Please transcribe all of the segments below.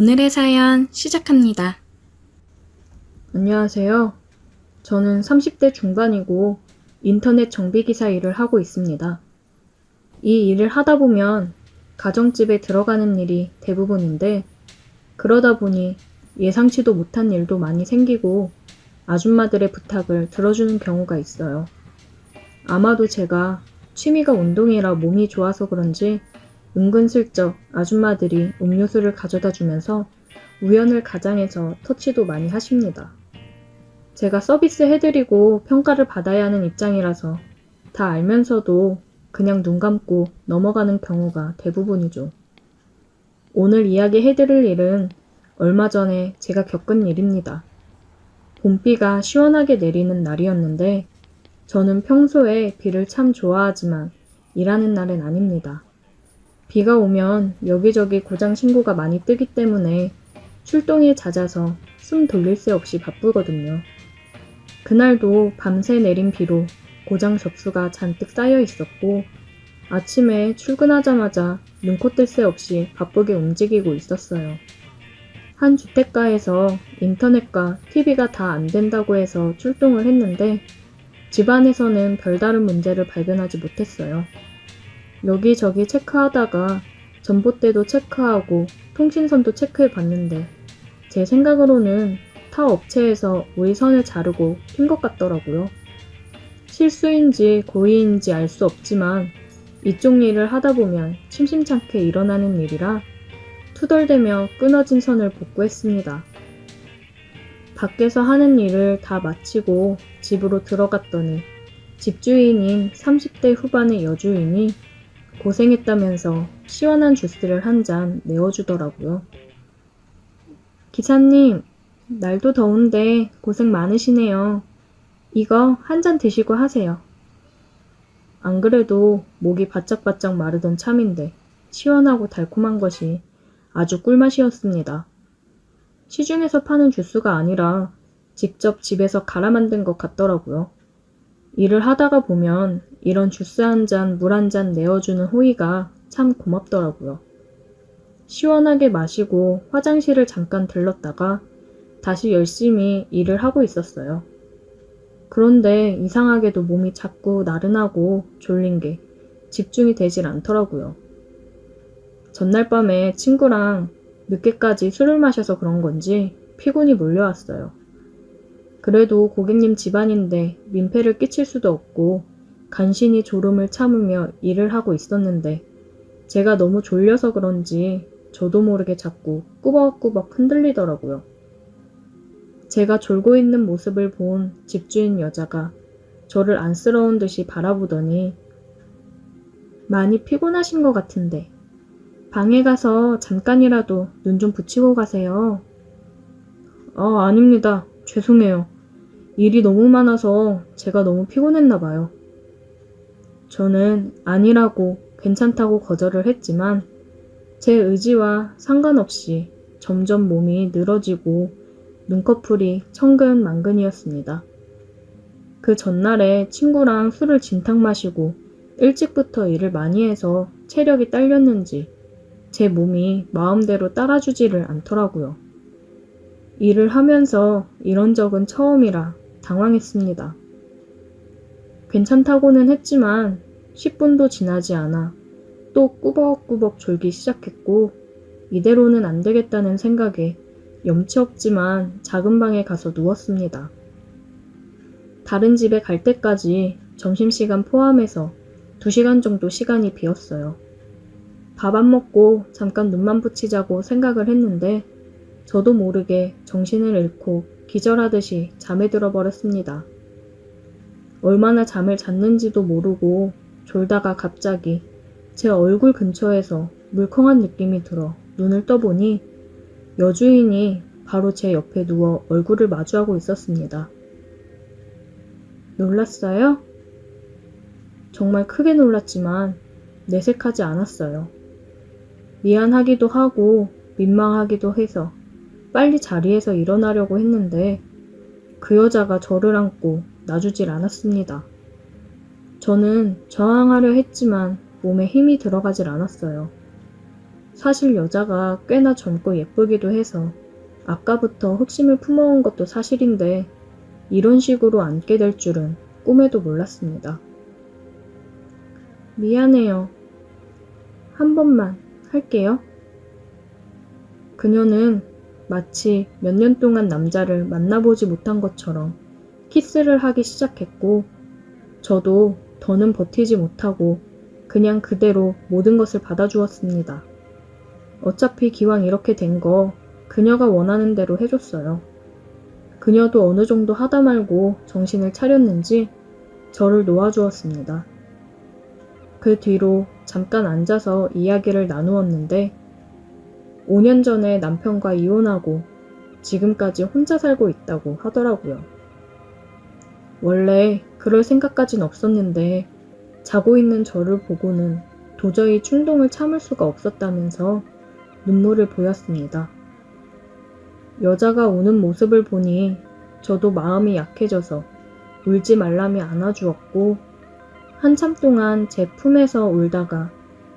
오늘의 사연 시작합니다. 안녕하세요. 저는 30대 중반이고 인터넷 정비기사 일을 하고 있습니다. 이 일을 하다 보면 가정집에 들어가는 일이 대부분인데 그러다 보니 예상치도 못한 일도 많이 생기고 아줌마들의 부탁을 들어주는 경우가 있어요. 아마도 제가 취미가 운동이라 몸이 좋아서 그런지 은근슬쩍 아줌마들이 음료수를 가져다 주면서 우연을 가장해서 터치도 많이 하십니다. 제가 서비스 해드리고 평가를 받아야 하는 입장이라서 다 알면서도 그냥 눈 감고 넘어가는 경우가 대부분이죠. 오늘 이야기 해드릴 일은 얼마 전에 제가 겪은 일입니다. 봄비가 시원하게 내리는 날이었는데 저는 평소에 비를 참 좋아하지만 일하는 날은 아닙니다. 비가 오면 여기저기 고장 신고가 많이 뜨기 때문에 출동이 잦아서 숨 돌릴 새 없이 바쁘거든요. 그날도 밤새 내린 비로 고장 접수가 잔뜩 쌓여 있었고 아침에 출근하자마자 눈코 뜰 새 없이 바쁘게 움직이고 있었어요. 한 주택가에서 인터넷과 TV가 다 안 된다고 해서 출동을 했는데 집안에서는 별다른 문제를 발견하지 못했어요. 여기저기 체크하다가 전봇대도 체크하고 통신선도 체크해 봤는데 제 생각으로는 타 업체에서 우리 선을 자르고 낀 것 같더라고요. 실수인지 고의인지 알 수 없지만 이쪽 일을 하다 보면 심심찮게 일어나는 일이라 투덜대며 끊어진 선을 복구했습니다. 밖에서 하는 일을 다 마치고 집으로 들어갔더니 집주인인 30대 후반의 여주인이 고생했다면서 시원한 주스를 한 잔 내어주더라고요. 기사님, 날도 더운데 고생 많으시네요. 이거 한 잔 드시고 하세요. 안 그래도 목이 바짝바짝 마르던 참인데 시원하고 달콤한 것이 아주 꿀맛이었습니다. 시중에서 파는 주스가 아니라 직접 집에서 갈아 만든 것 같더라고요. 일을 하다가 보면 이런 주스 한 잔, 물 한 잔 내어주는 호의가 참 고맙더라고요. 시원하게 마시고 화장실을 잠깐 들렀다가 다시 열심히 일을 하고 있었어요. 그런데 이상하게도 몸이 자꾸 나른하고 졸린 게 집중이 되질 않더라고요. 전날 밤에 친구랑 늦게까지 술을 마셔서 그런 건지 피곤이 몰려왔어요. 그래도 고객님 집안인데 민폐를 끼칠 수도 없고 간신히 졸음을 참으며 일을 하고 있었는데 제가 너무 졸려서 그런지 저도 모르게 자꾸 꾸벅꾸벅 흔들리더라고요. 제가 졸고 있는 모습을 본 집주인 여자가 저를 안쓰러운 듯이 바라보더니 많이 피곤하신 것 같은데 방에 가서 잠깐이라도 눈 좀 붙이고 가세요. 아, 아닙니다. 죄송해요. 일이 너무 많아서 제가 너무 피곤했나 봐요. 저는 아니라고 괜찮다고 거절을 했지만 제 의지와 상관없이 점점 몸이 늘어지고 눈꺼풀이 천근만근이었습니다. 그 전날에 친구랑 술을 진탕 마시고 일찍부터 일을 많이 해서 체력이 딸렸는지 제 몸이 마음대로 따라주지를 않더라고요. 일을 하면서 이런 적은 처음이라 당황했습니다. 괜찮다고는 했지만 10분도 지나지 않아 또 꾸벅꾸벅 졸기 시작했고 이대로는 안 되겠다는 생각에 염치 없지만 작은 방에 가서 누웠습니다. 다른 집에 갈 때까지 점심시간 포함해서 2시간 정도 시간이 비었어요. 밥 안 먹고 잠깐 눈만 붙이자고 생각을 했는데 저도 모르게 정신을 잃고 기절하듯이 잠에 들어 버렸습니다. 얼마나 잠을 잤는지도 모르고 졸다가 갑자기 제 얼굴 근처에서 물컹한 느낌이 들어 눈을 떠보니 여주인이 바로 제 옆에 누워 얼굴을 마주하고 있었습니다. 놀랐어요? 정말 크게 놀랐지만 내색하지 않았어요. 미안하기도 하고 민망하기도 해서 빨리 자리에서 일어나려고 했는데 그 여자가 저를 안고 놔주질 않았습니다. 저는 저항하려 했지만 몸에 힘이 들어가질 않았어요. 사실 여자가 꽤나 젊고 예쁘기도 해서 아까부터 흑심을 품어온 것도 사실인데 이런 식으로 앉게 될 줄은 꿈에도 몰랐습니다. 미안해요. 한 번만 할게요. 그녀는 마치 몇 년 동안 남자를 만나보지 못한 것처럼 키스를 하기 시작했고, 저도 더는 버티지 못하고 그냥 그대로 모든 것을 받아주었습니다. 어차피 기왕 이렇게 된 거 그녀가 원하는 대로 해줬어요. 그녀도 어느 정도 하다 말고 정신을 차렸는지 저를 놓아주었습니다. 그 뒤로 잠깐 앉아서 이야기를 나누었는데 5년 전에 남편과 이혼하고 지금까지 혼자 살고 있다고 하더라고요. 원래 그럴 생각까진 없었는데 자고 있는 저를 보고는 도저히 충동을 참을 수가 없었다면서 눈물을 보였습니다. 여자가 우는 모습을 보니 저도 마음이 약해져서 울지 말라며 안아주었고 한참 동안 제 품에서 울다가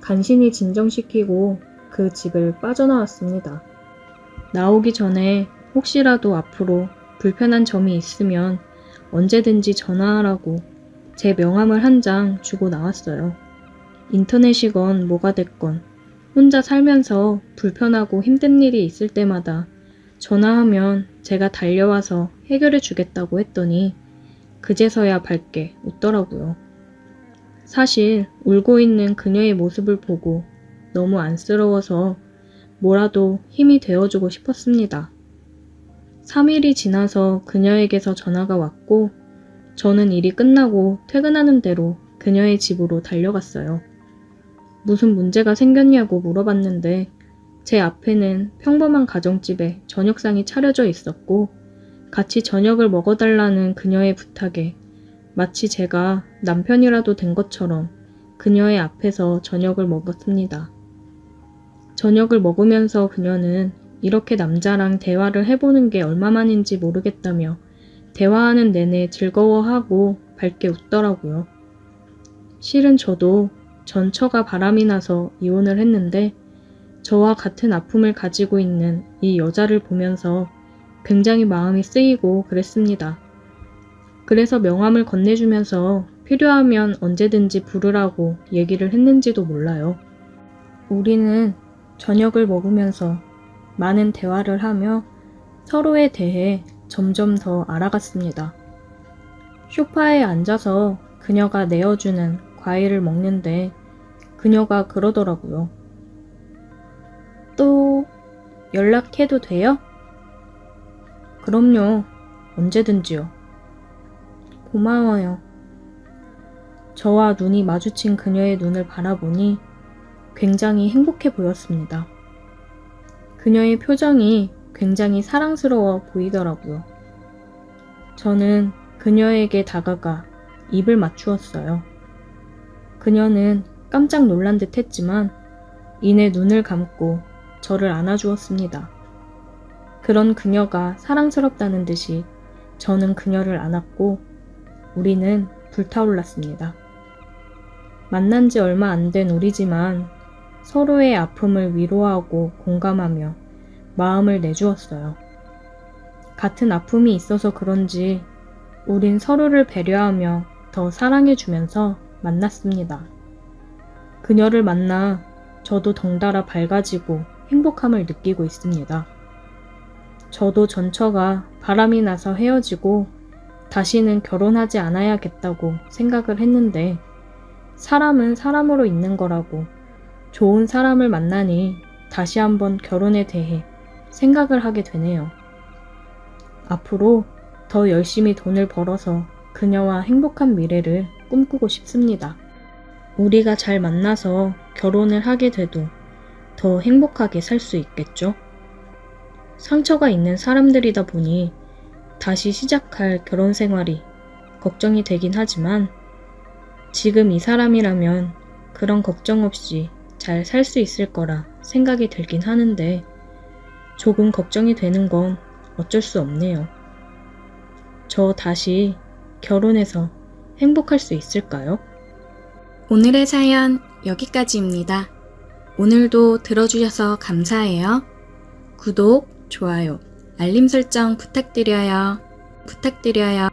간신히 진정시키고 그 집을 빠져나왔습니다. 나오기 전에 혹시라도 앞으로 불편한 점이 있으면 언제든지 전화하라고 제 명함을 한 장 주고 나왔어요. 인터넷이건 뭐가 됐건 혼자 살면서 불편하고 힘든 일이 있을 때마다 전화하면 제가 달려와서 해결해 주겠다고 했더니 그제서야 밝게 웃더라고요. 사실 울고 있는 그녀의 모습을 보고 너무 안쓰러워서 뭐라도 힘이 되어주고 싶었습니다. 3일이 지나서 그녀에게서 전화가 왔고 저는 일이 끝나고 퇴근하는 대로 그녀의 집으로 달려갔어요. 무슨 문제가 생겼냐고 물어봤는데 제 앞에는 평범한 가정집에 저녁상이 차려져 있었고 같이 저녁을 먹어달라는 그녀의 부탁에 마치 제가 남편이라도 된 것처럼 그녀의 앞에서 저녁을 먹었습니다. 저녁을 먹으면서 그녀는 이렇게 남자랑 대화를 해보는 게 얼마만인지 모르겠다며 대화하는 내내 즐거워하고 밝게 웃더라고요. 실은 저도 전처가 바람이 나서 이혼을 했는데 저와 같은 아픔을 가지고 있는 이 여자를 보면서 굉장히 마음이 쓰이고 그랬습니다. 그래서 명함을 건네주면서 필요하면 언제든지 부르라고 얘기를 했는지도 몰라요. 우리는 저녁을 먹으면서 많은 대화를 하며 서로에 대해 점점 더 알아갔습니다. 소파에 앉아서 그녀가 내어주는 과일을 먹는데 그녀가 그러더라고요. 또 연락해도 돼요? 그럼요. 언제든지요. 고마워요. 저와 눈이 마주친 그녀의 눈을 바라보니 굉장히 행복해 보였습니다. 그녀의 표정이 굉장히 사랑스러워 보이더라고요. 저는 그녀에게 다가가 입을 맞추었어요. 그녀는 깜짝 놀란 듯 했지만 이내 눈을 감고 저를 안아주었습니다. 그런 그녀가 사랑스럽다는 듯이 저는 그녀를 안았고 우리는 불타올랐습니다. 만난 지 얼마 안 된 우리지만 서로의 아픔을 위로하고 공감하며 마음을 내주었어요. 같은 아픔이 있어서 그런지 우린 서로를 배려하며 더 사랑해주면서 만났습니다. 그녀를 만나 저도 덩달아 밝아지고 행복함을 느끼고 있습니다. 저도 전처가 바람이 나서 헤어지고 다시는 결혼하지 않아야겠다고 생각을 했는데 사람은 사람으로 있는 거라고 좋은 사람을 만나니 다시 한번 결혼에 대해 생각을 하게 되네요. 앞으로 더 열심히 돈을 벌어서 그녀와 행복한 미래를 꿈꾸고 싶습니다. 우리가 잘 만나서 결혼을 하게 돼도 더 행복하게 살 수 있겠죠? 상처가 있는 사람들이다 보니 다시 시작할 결혼 생활이 걱정이 되긴 하지만 지금 이 사람이라면 그런 걱정 없이 잘 살 수 있을 거라 생각이 들긴 하는데 조금 걱정이 되는 건 어쩔 수 없네요. 저 다시 결혼해서 행복할 수 있을까요? 오늘의 사연 여기까지입니다. 오늘도 들어주셔서 감사해요. 구독, 좋아요, 알림 설정 부탁드려요. 부탁드려요.